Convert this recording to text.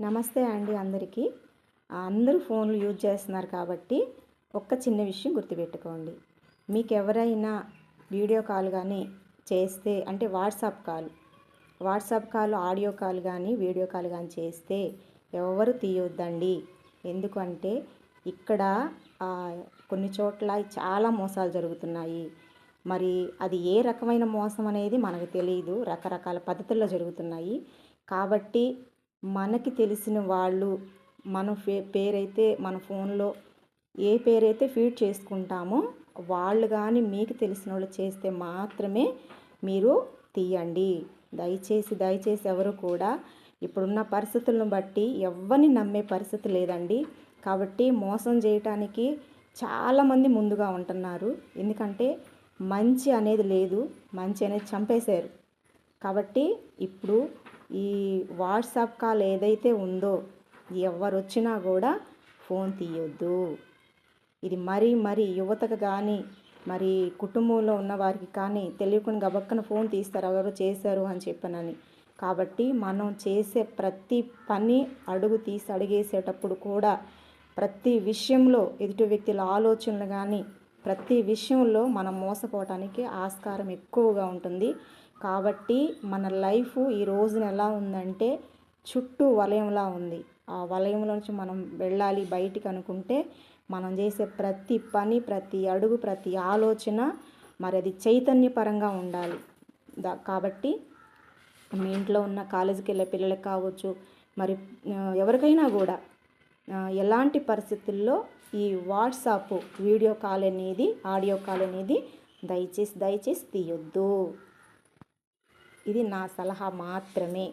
నమస్తే అండి అందరికీ. అందరూ ఫోన్లు యూజ్ చేస్తున్నారు కాబట్టి ఒక్క చిన్న విషయం గుర్తుపెట్టుకోండి. మీకు ఎవరైనా వీడియో కాల్ కానీ చేస్తే అంటే WhatsApp call WhatsApp call audio call కానీ వీడియో కాల్ కానీ చేస్తే ఎవరు తీయొద్దండి. ఎందుకంటే ఇక్కడ కొన్ని చోట్ల చాలా మోసాలు జరుగుతున్నాయి. మరి అది ఏ రకమైన మోసం అనేది మనకు తెలియదు రకరకాల పద్ధతుల్లో జరుగుతున్నాయి. కాబట్టి మనకి తెలిసిన వాళ్ళు మన పే పేరైతే మన ఫోన్లో ఏ పేరైతే ఫీడ్ చేసుకుంటామో వాళ్ళు కానీ మీకు తెలిసిన వాళ్ళు చేస్తే మాత్రమే మీరు తీయండి. దయచేసి దయచేసి ఎవరు కూడా ఇప్పుడున్న పరిస్థితులను బట్టి ఎవరిని నమ్మే పరిస్థితి లేదండి. కాబట్టి మోసం చేయటానికి చాలామంది ముందుగా ఉంటున్నారు. ఎందుకంటే మంచి అనేది లేదు మంచి అనేది చంపేశారు. కాబట్టి ఇప్పుడు ఈ వాట్సాప్ కాల్ ఏదైతే ఉందో ఎవరు వచ్చినా కూడా ఫోన్ తీయొద్దు. ఇది మరీ మరీ యువతకు కానీ మరి కుటుంబంలో ఉన్న వారికి కానీ తెలియకుండా గబక్కన ఫోన్ తీస్తారు ఎవరు చేశారు అని చెప్పనని. కాబట్టి మనం చేసే ప్రతి పని అడుగు తీసి అడిగేసేటప్పుడు కూడా ప్రతి విషయంలో ఎదుటి వ్యక్తుల ఆలోచనలు కానీ ప్రతి విషయంలో మనం మోసపోవటానికి ఆస్కారం ఎక్కువగా ఉంటుంది. కాబట్టి మన లైఫ్ ఈ రోజున ఎలా ఉందంటే చుట్టూ వలయంలా ఉంది. ఆ వలయంలో నుంచి మనం వెళ్ళాలి బయటికి అనుకుంటే మనం చేసే ప్రతి పని ప్రతి అడుగు ప్రతి ఆలోచన మరి అది చైతన్యపరంగా ఉండాలి. దా కాబట్టి మీ ఇంట్లో ఉన్న కాలేజీకి వెళ్ళే పిల్లలకు కావచ్చు మరి ఎవరికైనా కూడా ఎలాంటి పరిస్థితుల్లో ఈ వాట్సాప్ వీడియో కాల్ అనేది ఆడియో కాల్ అనేది దయచేసి దయచేసి తీయొద్దు. ఇది నా సలహా మాత్రమే.